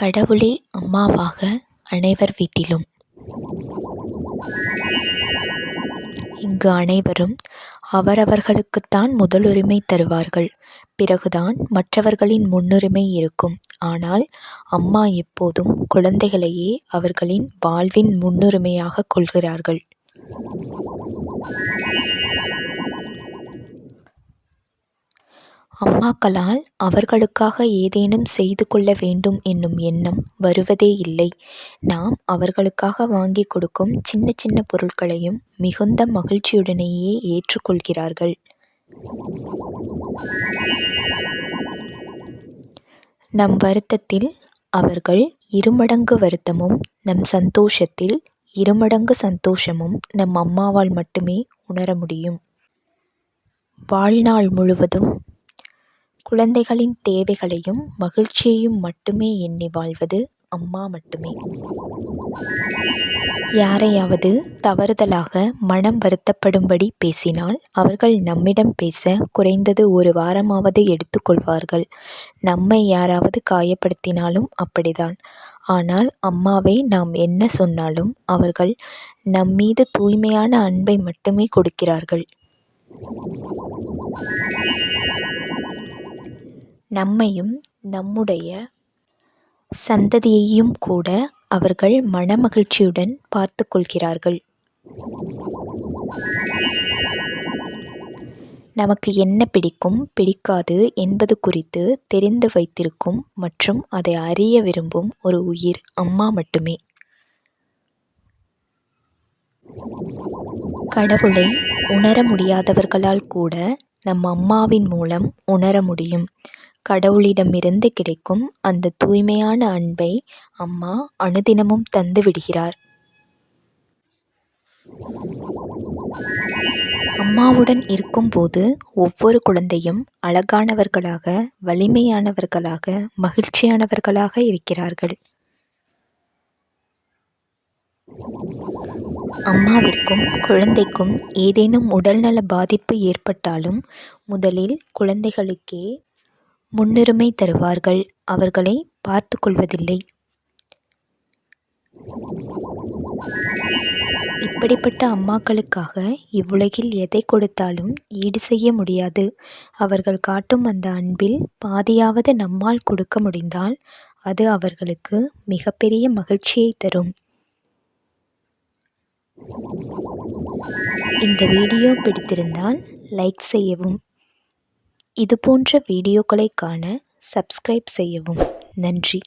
கடவுளே அம்மாவாக அனைவர் வீட்டிலும். இங்கு அனைவரும் அவரவர்களுக்குத்தான் முதலுரிமை தருவார்கள். பிறகுதான் மற்றவர்களின் முன்னுரிமை இருக்கும். ஆனால் அம்மா எப்போதும் குழந்தைகளையே அவர்களின் வாழ்வின் முன்னுரிமையாக கொள்கிறார்கள். அம்மாக்களால் அவர்களுக்காக ஏதேனும் செய்து கொள்ள வேண்டும் என்னும் எண்ணம் வருவதே இல்லை. நாம் அவர்களுக்காக வாங்கிக் கொடுக்கும் சின்ன சின்ன பொருட்களையும் மிகுந்த மகிழ்ச்சியுடனேயே ஏற்றுக்கொள்கிறார்கள். நம் வருத்தத்தில் அவர்கள் இருமடங்கு வருத்தமும் நம் சந்தோஷத்தில் இருமடங்கு சந்தோஷமும் நம் அம்மாவால் மட்டுமே உணர முடியும். வாழ்நாள் முழுவதும் குழந்தைகளின் தேவைகளையும் மகிழ்ச்சியையும் மட்டுமே எண்ணி வாழ்வது அம்மா மட்டுமே. யாரையாவது தவறுதலாக மனம் வருத்தப்படும்படி பேசினால் அவர்கள் நம்மிடம் பேச குறைந்தது ஒரு வாரமாவது எடுத்துக்கொள்வார்கள் நம்மை யாராவது காயப்படுத்தினாலும் அப்படிதான். ஆனால் அம்மாவை நாம் என்ன சொன்னாலும் அவர்கள் நம்மீது தூய்மையான அன்பை மட்டுமே கொடுக்கிறார்கள். நம்மையும் நம்முடைய சந்ததியையும் கூட அவர்கள் மனமகிழ்ச்சியுடன் பார்த்து கொள்கிறார்கள். நமக்கு என்ன பிடிக்கும் பிடிக்காது என்பது குறித்து தெரிந்து வைத்திருக்கும் மற்றும் அதை அறிய விரும்பும் ஒரு உயிர் அம்மா மட்டுமே. கடவுளை உணர முடியாதவர்களால் கூட நம் அம்மாவின் மூலம் உணர முடியும். கடவுளிடமிருந்து கிடைக்கும் அந்த தூய்மையான அன்பை அம்மா அனுதினமும் தந்து விடுகிறார். அம்மாவுடன் இருக்கும்போது ஒவ்வொரு குழந்தையும் அழகானவர்களாக வலிமையானவர்களாக மகிழ்ச்சியானவர்களாக இருக்கிறார்கள். அம்மாவிற்கும் குழந்தைக்கும் ஏதேனும் உடல்நல பாதிப்பு ஏற்பட்டாலும் முதலில் குழந்தைகளுக்கே முன்னுரிமை தருவார்கள். அவர்களை பார்த்து கொள்வதில்லை இப்படிப்பட்ட அம்மாக்களுக்காக இவ்வுலகில் எதை கொடுத்தாலும் ஈடு செய்ய முடியாது. அவர்கள் காட்டும் அந்த அன்பில் பாதியாவது நம்மால் கொடுக்க முடிந்தால் அது அவர்களுக்கு மிகப்பெரிய மகிழ்ச்சியை தரும். இந்த வீடியோ பிடித்திருந்தால் லைக் செய்யவும். இதுபோன்ற வீடியோக்களை காண சப்ஸ்கிரைப் செய்யவும். நன்றி.